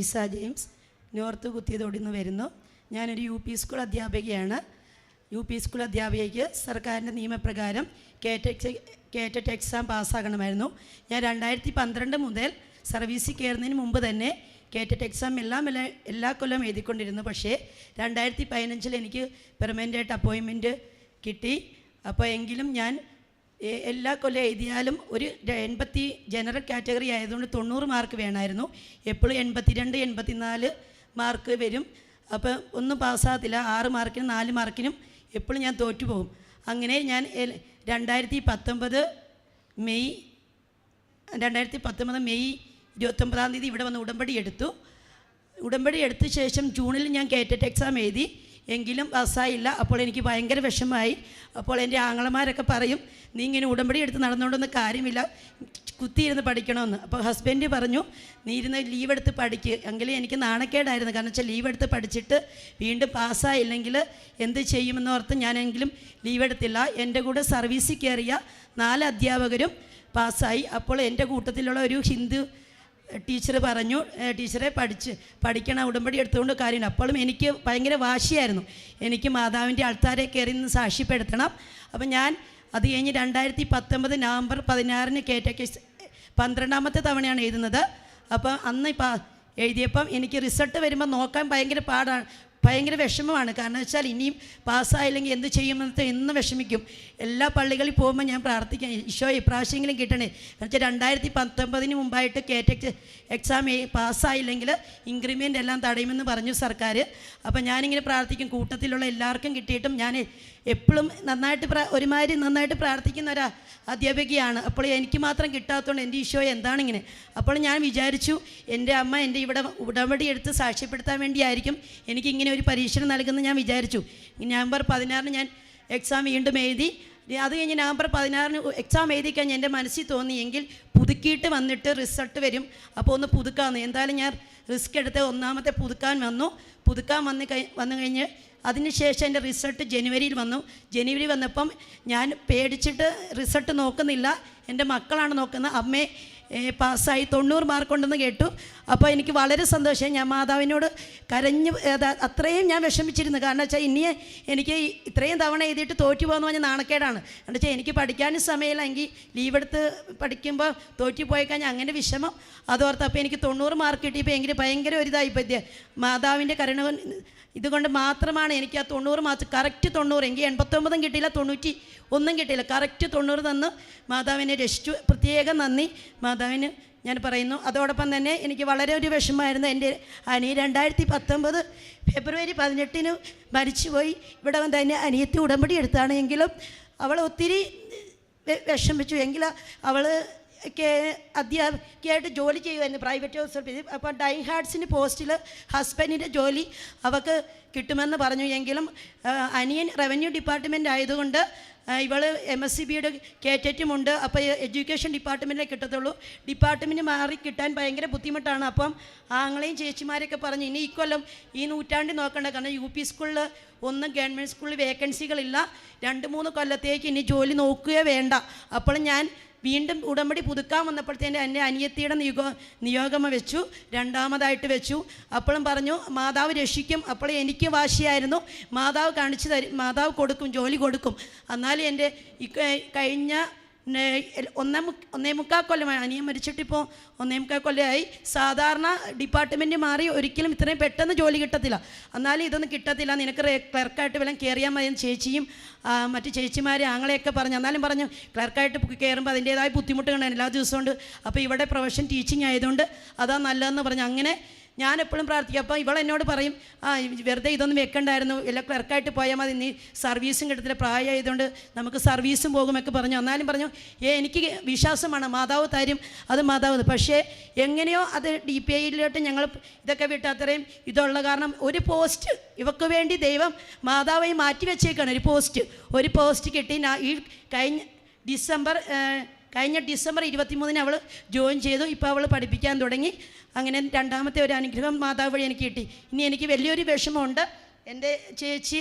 Lisa James north കുത്തിയതോടി നിന്ന് വരുന്നു. ഞാനൊരു യു പി സ്കൂൾ അധ്യാപികയാണ്. യു പി സ്കൂൾ അധ്യാപികയ്ക്ക് സർക്കാരിന്റെ നിയമപ്രകാരം കേറ്ററ്റ് കേറ്ററ്റ് എക്സാം പാസ്സാകണമായിരുന്നു. ഞാൻ രണ്ടായിരത്തി പന്ത്രണ്ട് മുതൽ സർവീസിൽ കയറുന്നതിന് മുമ്പ് തന്നെ കേറ്ററ്റ് എക്സാം എല്ലാം എല്ലാ എല്ലാ കൊല്ലം എഴുതിക്കൊണ്ടിരുന്നു. പക്ഷേ രണ്ടായിരത്തി പതിനഞ്ചിൽ എനിക്ക് പെർമനന്റായിട്ട് അപ്പോയിൻമെന്റ് കിട്ടി. അപ്പോൾ എങ്കിലും ഞാൻ എല്ലാ കൊല്ലം എഴുതിയാലും ഒരു എൺപത്തി ജനറൽ കാറ്റഗറി ആയതുകൊണ്ട് തൊണ്ണൂറ് മാർക്ക് വേണമായിരുന്നു. എപ്പോഴും എൺപത്തിരണ്ട് എൺപത്തിനാല് മാർക്ക് വരും. അപ്പോൾ ഒന്നും പാസ്സാകത്തില്ല ആറ് മാർക്കിനും നാല് മാർക്കിനും എപ്പോഴും ഞാൻ തോറ്റു പോകും അങ്ങനെ ഞാൻ രണ്ടായിരത്തി പത്തൊമ്പത് മെയ് രണ്ടായിരത്തി പത്തൊമ്പത് മെയ് ഇരുപത്തൊമ്പതാം തീയതി ഇവിടെ വന്ന് ഉടമ്പടി എടുത്തു. ഉടമ്പടി എടുത്ത ശേഷം ജൂണിൽ ഞാൻ കേറ്ററ്റ് എക്സാം എഴുതി. എങ്കിലും പാസ്സായില്ല അപ്പോൾ എനിക്ക് ഭയങ്കര വിഷമമായി. അപ്പോൾ എന്റെ ആങ്ങളമാരൊക്കെ പറയും നീ ഇങ്ങനെ ഉടമ്പടി എടുത്ത് നടന്നുകൊണ്ടൊന്നും കാര്യമില്ല. കുത്തിയിരുന്ന് പഠിക്കണമെന്ന്. അപ്പോൾ ഹസ്ബൻഡ് പറഞ്ഞു നീ ഇരുന്ന് ലീവ് എടുത്ത് പഠിക്ക്. എങ്കിലും എനിക്ക് നാണക്കേടായിരുന്നു. കാരണം വെച്ചാൽ ലീവ് എടുത്ത് പഠിച്ചിട്ട് വീണ്ടും പാസ്സായില്ലെങ്കിൽ എന്ത് ചെയ്യുമെന്നോർത്ത് ഞാനെങ്കിലും ലീവ് എടുത്തില്ല. എന്റെ കൂടെ സർവീസിൽ കയറിയ നാല് അധ്യാപകരും പാസ്സായി. അപ്പോൾ എന്റെ കൂട്ടത്തിലുള്ള ഒരു ഹിന്ദു ടീച്ചർ പറഞ്ഞു "ഏ, ടീച്ചറെ പഠിച്ച് പഠിക്കണം ഉടമ്പടി എടുത്തുകൊണ്ട് കാര്യമില്ല. അപ്പോഴും എനിക്ക് ഭയങ്കര വാശിയായിരുന്നു. എനിക്ക് മാതാവിന്റെ ആൾക്കാരെ കയറി നിന്ന് സാക്ഷ്യപ്പെടുത്തണം. അപ്പം ഞാൻ അത് കഴിഞ്ഞ് രണ്ടായിരത്തി പത്തൊമ്പത് നവംബർ പതിനാറിന് കേറ്റയ്ക്ക് പന്ത്രണ്ടാമത്തെ തവണയാണ് എഴുതുന്നത്. അപ്പം അന്ന് ഇപ്പം എഴുതിയപ്പം എനിക്ക് റിസൾട്ട് വരുമ്പോൾ നോക്കാൻ ഭയങ്കര പാടാണ് ഭയങ്കര വിഷമമാണ്. കാരണം വെച്ചാൽ ഇനിയും പാസ്സായില്ലെങ്കിൽ എന്ത് ചെയ്യുമെന്ന് എന്ന് വിഷമിക്കും. എല്ലാ പള്ളികളിൽ പോകുമ്പോൾ ഞാൻ പ്രാർത്ഥിക്കാം ഈശോ ഇപ്രാവശ്യമെങ്കിലും കിട്ടണേ. എന്ന് വെച്ചാൽ രണ്ടായിരത്തി പത്തൊമ്പതിന് മുമ്പായിട്ട് കേറ്റ എക്സാം പാസ്സായില്ലെങ്കിൽ ഇൻക്രിമെന്റ് എല്ലാം തടയുമെന്ന് പറഞ്ഞു സർക്കാർ. അപ്പോൾ ഞാനിങ്ങനെ പ്രാർത്ഥിക്കും കൂട്ടത്തിലുള്ള എല്ലാവർക്കും കിട്ടിയിട്ടും ഞാൻ എപ്പോഴും നന്നായിട്ട് ഒരുമാതിരി നന്നായിട്ട് പ്രാർത്ഥിക്കുന്ന ഒരു അധ്യാപികയാണ്. അപ്പോൾ എനിക്ക് മാത്രം കിട്ടാത്തതുകൊണ്ട് എന്റെ ഈശോ എന്താണ് ഇങ്ങനെ അപ്പോൾ ഞാൻ വിചാരിച്ചു എന്റെ അമ്മ എന്റെ ഇവിടെ ഉടമ്പടി എടുത്ത് സാക്ഷ്യപ്പെടുത്താൻ വേണ്ടിയായിരിക്കും എനിക്ക് ഇങ്ങനെ ഒരു പരീക്ഷണം നൽകുന്നത് ഞാൻ വിചാരിച്ചു. നവംബർ പതിനാറിന് ഞാൻ എക്സാം വീണ്ടും എഴുതി. അത് കഴിഞ്ഞ് നവംബർ പതിനാറിന് എക്സാം എഴുതി കഴിഞ്ഞ് എന്റെ മനസ്സിൽ തോന്നിയെങ്കിൽ പുതുക്കിയിട്ട് വന്നിട്ട് റിസൾട്ട് വരും. അപ്പോൾ ഒന്ന് പുതുക്കാമെന്ന് എന്തായാലും ഞാൻ റിസ്ക് എടുത്ത് ഒന്നാമത്തെ പുതുക്കാൻ വന്നു. പുതുക്കാൻ വന്ന് കഴി വന്നു കഴിഞ്ഞ് അതിനുശേഷം എന്റെ റിസൾട്ട് ജനുവരിയിൽ വന്നു. ജനുവരി വന്നപ്പം ഞാൻ പേടിച്ചിട്ട് റിസൾട്ട് നോക്കുന്നില്ല. എന്റെ മക്കളാണ് നോക്കുന്നത്. അമ്മേ പാസ്സായി തൊണ്ണൂറ് മാർക്കുണ്ടെന്ന് കേട്ടു. അപ്പോൾ എനിക്ക് വളരെ സന്തോഷം. ഞാൻ മാതാവിനോട് കരഞ്ഞ് അത്രയും ഞാൻ വിഷമിച്ചിരുന്നു. കാരണം വെച്ചാൽ ഇനി എനിക്ക് ഇത്രയും തവണ എഴുതിയിട്ട് തോറ്റു പോകുന്ന പറഞ്ഞാൽ നാണക്കേടാണ്. കാരണം വെച്ചാൽ എനിക്ക് പഠിക്കാനും സമയമില്ല. എങ്കിൽ ലീവ് എടുത്ത് പഠിക്കുമ്പോൾ തോറ്റി പോയി കഴിഞ്ഞാൽ അങ്ങനെ വിഷമം. അതോർത്ത് അപ്പോൾ എനിക്ക് തൊണ്ണൂറ് മാർക്ക് കിട്ടിയപ്പോൾ എങ്കിൽ ഭയങ്കര ഒരു പറ്റിയ മാതാവിന്റെ കരുണ ഇതുകൊണ്ട് മാത്രമാണ് എനിക്ക് ആ തൊണ്ണൂറ് മാർക്ക് കറക്റ്റ് തൊണ്ണൂറ് എങ്കിൽ എൺപത്തൊമ്പതും കിട്ടിയില്ല തൊണ്ണൂറ്റി ഒന്നും കിട്ടിയില്ല. കറക്റ്റ് തൊണ്ണൂറ് തന്ന് മാതാവിനെ രക്ഷിച്ചു. പ്രത്യേകം നന്ദി. മാതാവിന് ഞാൻ പറയുന്നു. അതോടൊപ്പം തന്നെ എനിക്ക് വളരെ ഒരു വിഷമമായിരുന്നു എന്റെ അനി രണ്ടായിരത്തി പത്തൊമ്പത് ഫെബ്രുവരി പതിനെട്ടിന് മരിച്ചുപോയി. ഇവിടെ തന്നെ അനിയത്തി ഉടമ്പടി എടുത്താണ് എങ്കിലും അവൾ ഒത്തിരി വിഷമിച്ചു. എങ്കിൽ അവൾ അധ്യാപികയായിട്ട് ജോലി ചെയ്യുമായിരുന്നു പ്രൈവറ്റ് ഹോസ്പിറ്റലിൽ അപ്പോൾ ഡൈ ഹാർട്സിന്റെ പോസ്റ്റിൽ ഹസ്ബൻഡിന്റെ ജോലി അവൾക്ക് കിട്ടുമെന്ന് പറഞ്ഞു. എങ്കിലും അനിയൻ റവന്യൂ ഡിപ്പാർട്ട്മെന്റ് ആയതുകൊണ്ട് ഇവൾ എം എസ് സി ബിയുടെ കേറ്ററ്റുമുണ്ട്. അപ്പോൾ എഡ്യൂക്കേഷൻ ഡിപ്പാർട്ട്മെന്റിലേ കിട്ടത്തുള്ളൂ. ഡിപ്പാർട്ട്മെന്റ് മാറി കിട്ടാൻ ഭയങ്കര ബുദ്ധിമുട്ടാണ്. അപ്പം ആങ്ങളെയും ചേച്ചിമാരൊക്കെ പറഞ്ഞു ഇനി ഇക്കൊല്ലം ഈ നൂറ്റാണ്ടിൽ നോക്കണ്ട. കാരണം യു പി സ്കൂളിൽ ഒന്നും ഗവൺമെന്റ് സ്കൂളിൽ വേക്കൻസികളില്ല രണ്ട് മൂന്ന് കൊല്ലത്തേക്ക് ഇനി ജോലി നോക്കുകയോ വേണ്ട. അപ്പോൾ ഞാൻ വീണ്ടും ഉടമ്പടി പുതുക്കാൻ വന്നപ്പോഴത്തേന്റെ എന്റെ അനിയത്തിയുടെ നിയോഗ നിയോഗമ വെച്ചു രണ്ടാമതായിട്ട് വെച്ചു. അപ്പോഴും പറഞ്ഞു മാതാവ് രക്ഷിക്കും അപ്പോൾ എനിക്ക് വാശിയായിരുന്നു. മാതാവ് കാണിച്ചു തരും മാതാവ് കൊടുക്കും ജോലി കൊടുക്കും. എന്നാലും എന്റെ കഴിഞ്ഞ ഒന്നേ മു ഒന്നേ മുക്കാൽ കൊല്ലമായി. അനിയൻ മരിച്ചിട്ടിപ്പോൾ ഒന്നേ മുക്കാൽ കൊല്ലമായി സാധാരണ ഡിപ്പാർട്ട്മെന്റ് മാറി ഒരിക്കലും ഇത്രയും പെട്ടെന്ന് ജോലി കിട്ടത്തില്ല. എന്നാലും ഇതൊന്നും കിട്ടത്തില്ല. നിനക്ക് ക്ലർക്കായിട്ട് വല്ലതും കയറിയാൽ മതി ചേച്ചിയും മറ്റു ചേച്ചിമാരെ ആങ്ങളെയൊക്കെ പറഞ്ഞു. എന്നാലും പറഞ്ഞു ക്ലർക്കായിട്ട് കയറുമ്പോൾ അതിന്റേതായ ബുദ്ധിമുട്ടുകളുണ്ട് എല്ലാ ദിവസവും ഉണ്ട്. അപ്പോൾ ഇവിടെ പ്രൊഫഷൻ ടീച്ചിങ് ആയതുകൊണ്ട് അതാ നല്ലതെന്ന് പറഞ്ഞു. അങ്ങനെ ഞാൻ എപ്പോഴും പ്രാർത്ഥിക്കും അപ്പോൾ ഇവൾ എന്നോട് പറയും ആ വെറുതെ ഇതൊന്നും വെക്കണ്ടായിരുന്നു എല്ലാം ക്ലർക്കായിട്ട് പോയാൽ മതി നീ സർവീസും കിട്ടത്തില്ല പ്രായമായതുകൊണ്ട് നമുക്ക് സർവീസും പോകുമൊക്കെ പറഞ്ഞു. എന്നാലും പറഞ്ഞു ഏ എനിക്ക് വിശ്വാസമാണ് മാതാവ് തരും അത് മാതാവ് പക്ഷേ എങ്ങനെയോ അത് ഡി പി ഐയിലോട്ട് ഞങ്ങൾ ഇതൊക്കെ വിട്ട് അത്രയും ഇതുള്ള കാരണം ഒരു പോസ്റ്റ് ഇവക്ക് വേണ്ടി ദൈവം മാതാവായി മാറ്റി വെച്ചേക്കാണ് ഒരു പോസ്റ്റ്. ഒരു പോസ്റ്റ് കിട്ടി ഈ കഴിഞ്ഞ ഡിസംബർ കഴിഞ്ഞ ഡിസംബർ ഇരുപത്തിമൂന്നിന് അവൾ ജോയിൻ ചെയ്തു. ഇപ്പോൾ അവൾ പഠിപ്പിക്കാൻ തുടങ്ങി. അങ്ങനെ രണ്ടാമത്തെ ഒരു അനുഗ്രഹം മാതാവ് വഴി എനിക്ക് കിട്ടി. ഇനി എനിക്ക് വലിയൊരു വിഷമമുണ്ട്. എന്റെ ചേച്ചി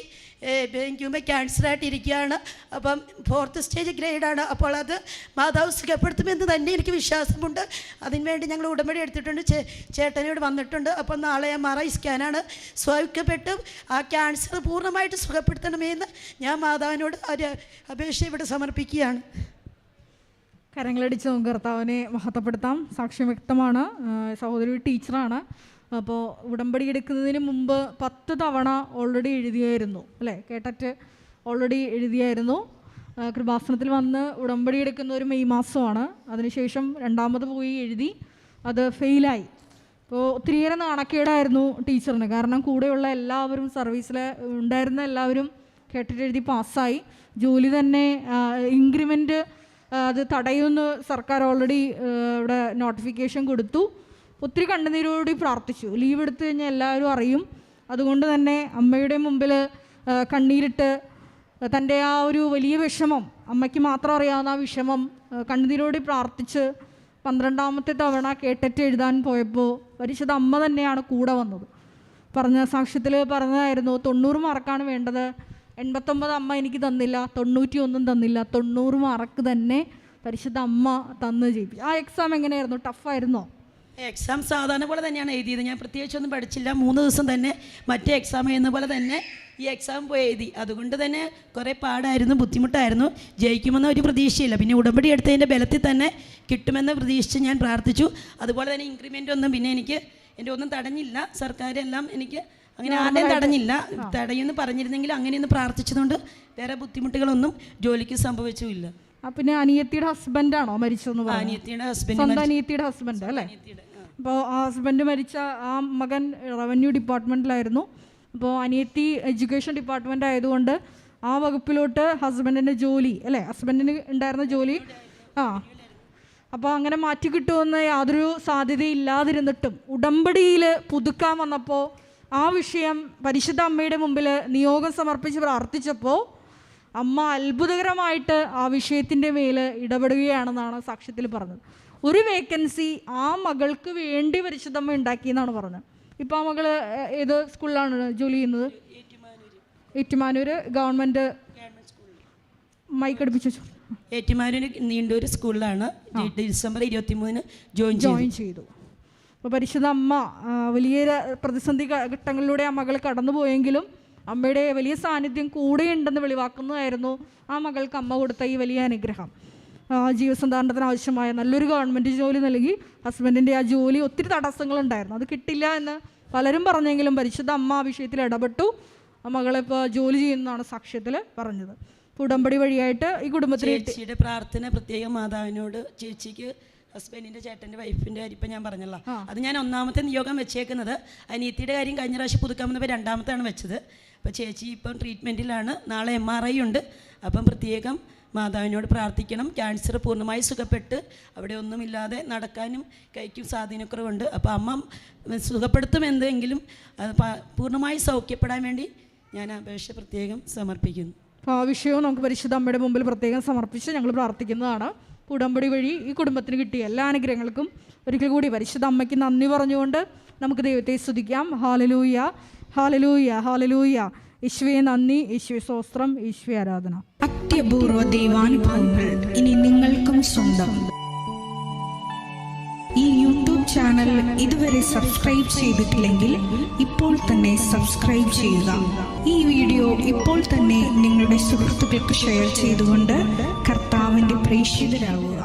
മുമ്പ് ക്യാൻസറായിട്ട് ഇരിക്കുകയാണ്. അപ്പം ഫോർത്ത് സ്റ്റേജ് ഗ്രേഡാണ് അപ്പോൾ അത് മാതാവ് സുഖപ്പെടുത്തുമെന്ന് തന്നെ എനിക്ക് വിശ്വാസമുണ്ട്. അതിനുവേണ്ടി ഞങ്ങൾ ഉടമ്പടി എടുത്തിട്ടുണ്ട്. ചേ ചേട്ടനോട് വന്നിട്ടുണ്ട്. അപ്പം നാളെ എം ആർ ഐ സ്കാനാണ് സ്വാഭിക്കപ്പെട്ട് ആ ക്യാൻസർ പൂർണമായിട്ട് സുഖപ്പെടുത്തണമെന്ന് ഞാൻ മാതാവിനോട് ഒരു അപേക്ഷ ഇവിടെ സമർപ്പിക്കുകയാണ്. കരങ്ങളടിച്ച് നമുക്ക് കർത്താവിനെ മഹത്വപ്പെടുത്താം. സാക്ഷ്യം വ്യക്തമാണ്. സഹോദരി ടീച്ചറാണ്. അപ്പോൾ ഉടമ്പടി എടുക്കുന്നതിന് മുമ്പ് പത്ത് തവണ ഓൾറെഡി എഴുതിയായിരുന്നു. അല്ലേ? കേട്ടറ്റ് ഓൾറെഡി എഴുതിയായിരുന്നു. കൃപാസനത്തിൽ വന്ന് ഉടമ്പടി എടുക്കുന്ന ഒരു മെയ് മാസമാണ്. അതിനുശേഷം രണ്ടാമത് പോയി എഴുതി അത് ഫെയിലായി. അപ്പോൾ ഒത്തിരിയേറെ നാണക്കേടായിരുന്നു ടീച്ചറിന്. കാരണം കൂടെയുള്ള എല്ലാവരും സർവീസിൽ ഉണ്ടായിരുന്ന എല്ലാവരും കേട്ടിട്ട് എഴുതി പാസ്സായി. ജോലി തന്നെ ഇൻക്രിമെന്റ് അത് തടയുമെന്ന് സർക്കാർ ഓൾറെഡി ഇവിടെ നോട്ടിഫിക്കേഷൻ കൊടുത്തു. ഒത്തിരി കണ്ണുനീരോടി പ്രാർത്ഥിച്ചു. ലീവ് എടുത്തു കഴിഞ്ഞാൽ എല്ലാവരും അറിയും. അതുകൊണ്ട് തന്നെ അമ്മയുടെ മുമ്പിൽ കണ്ണീരിട്ട് തന്റെ ആ ഒരു വലിയ വിഷമം അമ്മയ്ക്ക് മാത്രം അറിയാവുന്ന ആ വിഷമം കണ്ണുനീരോടി പ്രാർത്ഥിച്ച് പന്ത്രണ്ടാമത്തെ തവണ കേട്ടറ്റ് എഴുതാൻ പോയപ്പോൾ പരിശുദ്ധ അമ്മ തന്നെയാണ് കൂടെ വന്നത്. പറഞ്ഞ സാക്ഷ്യത്തിൽ പറഞ്ഞതായിരുന്നു തൊണ്ണൂറ് മാർക്കാണ് വേണ്ടത്. എൺപത്തൊമ്പത് അമ്മ എനിക്ക് തന്നില്ല തൊണ്ണൂറ്റി ഒന്നും തന്നില്ല തൊണ്ണൂറ് മാർക്ക് തന്നെ പരിശുദ്ധ അമ്മ തന്ന് ജയിപ്പിച്ചു. ആ എക്സാം എങ്ങനെയായിരുന്നു? ടഫായിരുന്നോ എക്സാം സാധാരണ പോലെ തന്നെയാണ് എഴുതിയത്. ഞാൻ പ്രത്യേകിച്ചൊന്നും പഠിച്ചില്ല. മൂന്ന് ദിവസം തന്നെ മറ്റേ എക്സാം എഴുതുന്ന പോലെ തന്നെ ഈ എക്സാം പോയി എഴുതി. അതുകൊണ്ട് തന്നെ കുറേ പാടായിരുന്നു ബുദ്ധിമുട്ടായിരുന്നു. ജയിക്കുമെന്ന ഒരു പ്രതീക്ഷയില്ല. പിന്നെ ഉടമ്പടി എടുത്തതിന്റെ ബലത്തിൽ തന്നെ കിട്ടുമെന്ന് പ്രതീക്ഷിച്ച് ഞാൻ പ്രാർത്ഥിച്ചു. അതുപോലെ തന്നെ ഇൻക്രിമെന്റ് ഒന്നും പിന്നെ എനിക്ക് എന്റെ ഒന്നും തടഞ്ഞില്ല. സർക്കാരെല്ലാം എനിക്ക് അങ്ങനെ ആരുടെയും തടഞ്ഞില്ല. തടയുമെന്ന് പറഞ്ഞിരുന്നെങ്കിൽ അങ്ങനെയൊന്ന് പ്രാർത്ഥിച്ചതുകൊണ്ട് വേറെ ബുദ്ധിമുട്ടുകളൊന്നും ജോലിക്ക് സംഭവിച്ചുമില്ല. പിന്നെ അനിയത്തിയുടെ ഹസ്ബൻഡാണോ മരിച്ചതെന്ന് പറഞ്ഞു? അനിയത്തിയുടെ ഹസ്ബൻഡ് സ്വന്തം അനിയത്തിയുടെ ഹസ്ബൻഡ് അല്ലേ? അപ്പോൾ ആ ഹസ്ബൻഡ് മരിച്ച ആ മകൻ റവന്യൂ ഡിപ്പാർട്ട്മെന്റിലായിരുന്നു. അപ്പോൾ അനിയത്തി എഡ്യൂക്കേഷൻ ഡിപ്പാർട്ട്മെന്റ് ആയതുകൊണ്ട് ആ വകുപ്പിലോട്ട് ഹസ്ബൻഡിന്റെ ജോലി അല്ലേ? ഹസ്ബൻഡിന് ഉണ്ടായിരുന്ന ജോലി ആ. അപ്പോൾ അങ്ങനെ മാറ്റി കിട്ടുമെന്ന് യാതൊരു സാധ്യതയില്ലാതിരുന്നിട്ടും ഉടമ്പടിയിൽ പുതുക്കാൻ വന്നപ്പോൾ ആ വിഷയം പരിശുദ്ധ അമ്മയുടെ മുമ്പിൽ നിയോഗം സമർപ്പിച്ച് പ്രാർത്ഥിച്ചപ്പോൾ അമ്മ അത്ഭുതകരമായിട്ട് ആ വിഷയത്തിന്റെ മേൽ ഇടപെടുകയാണെന്നാണ് സാക്ഷ്യത്തിൽ പറഞ്ഞത്. ഒരു വേക്കൻസി ആ മകൾക്ക് വേണ്ടി പരിശുദ്ധമ്മ ഉണ്ടാക്കിയെന്നാണ് പറഞ്ഞത്. ഇപ്പോൾ ആ മകൾ ഏത് സ്കൂളിലാണ് ജോലി ചെയ്യുന്നത്? ഏറ്റുമാനൂർ ഗവൺമെന്റ് മൈക്ക് അടുപ്പിച്ചു ഏറ്റുമാനൂർ നീണ്ടൂർ സ്കൂളിലാണ് ഡിസംബർ ഇരുപത്തി മൂന്നിന് ജോയിൻ ജോയിൻ ചെയ്തു. അപ്പോൾ പരിശുദ്ധ അമ്മ വലിയ പ്രതിസന്ധി ഘട്ടങ്ങളിലൂടെ ആ മകൾ കടന്നുപോയെങ്കിലും അമ്മയുടെ വലിയ സാന്നിധ്യം കൂടെയുണ്ടെന്ന് വെളിവാക്കുന്നതായിരുന്നു ആ മകൾക്ക് അമ്മ കൊടുത്ത ഈ വലിയ അനുഗ്രഹം. ജീവസന്ധാരണത്തിന് ആവശ്യമായ നല്ലൊരു ഗവൺമെന്റ് ജോലി നൽകി. ഹസ്ബൻഡിന്റെ ആ ജോലി ഒത്തിരി തടസ്സങ്ങളുണ്ടായിരുന്നു. അത് കിട്ടില്ല എന്ന് പലരും പറഞ്ഞെങ്കിലും പരിശുദ്ധ അമ്മ ആ വിഷയത്തിൽ ഇടപെട്ടു. ആ മകളിപ്പോൾ ജോലി ചെയ്യുന്നതാണ് സാക്ഷ്യത്തിൽ പറഞ്ഞത്. ഇപ്പോൾ ഉടമ്പടി വഴിയായിട്ട് ഈ ചേച്ചിയുടെ പ്രാർത്ഥന പ്രത്യേകം മാതാവിനോട് ചേച്ചിക്ക് ഹസ്ബൻഡിന്റെ ചേട്ടന്റെ വൈഫിന്റെ കാര്യം ഇപ്പം ഞാൻ പറഞ്ഞല്ലോ. അത് ഞാൻ ഒന്നാമത്തെ നിയോഗം വെച്ചേക്കുന്നത്. അനീത്തിയുടെ കാര്യം കഴിഞ്ഞ പ്രാവശ്യം പുതുക്കാൻ വന്നപ്പോൾ രണ്ടാമത്താണ് വെച്ചത്. അപ്പോൾ ചേച്ചി ഇപ്പം ട്രീറ്റ്മെന്റിലാണ് നാളെ എം ആർ ഐ ഉണ്ട്. അപ്പം പ്രത്യേകം മാതാവിനോട് പ്രാർത്ഥിക്കണം. ക്യാൻസർ പൂർണമായി സുഖപ്പെട്ട് അവിടെ ഒന്നുമില്ലാതെ നടക്കാനും കൈക്കും സ്വാധീനക്കുറവുണ്ട്. അപ്പോൾ അമ്മ സുഖപ്പെടുത്തും എന്തെങ്കിലും അത് പൂർണമായി സൗഖ്യപ്പെടാൻ വേണ്ടി ഞാൻ അപേക്ഷ പ്രത്യേകം സമർപ്പിക്കുന്നു. ആ വിഷയവും നമുക്ക് പരിശുദ്ധ അമ്മയുടെ മുമ്പിൽ പ്രത്യേകം സമർപ്പിച്ച് ഞങ്ങൾ പ്രാർത്ഥിക്കുന്നതാണ്. ഉടമ്പടി വഴി ഈ കുടുംബത്തിന് കിട്ടിയ എല്ലാ അനുഗ്രഹങ്ങൾക്കും ഒരിക്കൽ കൂടി പരിശുദ്ധ അമ്മയ്ക്ക് നന്ദി പറഞ്ഞുകൊണ്ട് നമുക്ക് ദൈവത്തെ സ്തുതിക്കാം. ഹാലലൂയ ഹാലലൂയ ഹാലലൂയ ഈശ്വയെ നന്ദി ഈശ്വയ സ്വസ്ത്രം ഈശ്വയ ആരാധന. അത്യപൂർവ ദൈവാനുഭവങ്ങൾ ഇനി നിങ്ങൾക്കും സ്വന്തം. ഈ യൂട്യൂബ് ചാനൽ ഇതുവരെ സബ്സ്ക്രൈബ് ചെയ്തിട്ടില്ലെങ്കിൽ ഇപ്പോൾ തന്നെ സബ്സ്ക്രൈബ് ചെയ്യുക. ഈ വീഡിയോ ഇപ്പോൾ തന്നെ നിങ്ങളുടെ സുഹൃത്തുക്കൾക്ക് ഷെയർ ചെയ്തുകൊണ്ട് കർത്താവിൻ്റെ പ്രേക്ഷിതരാകുക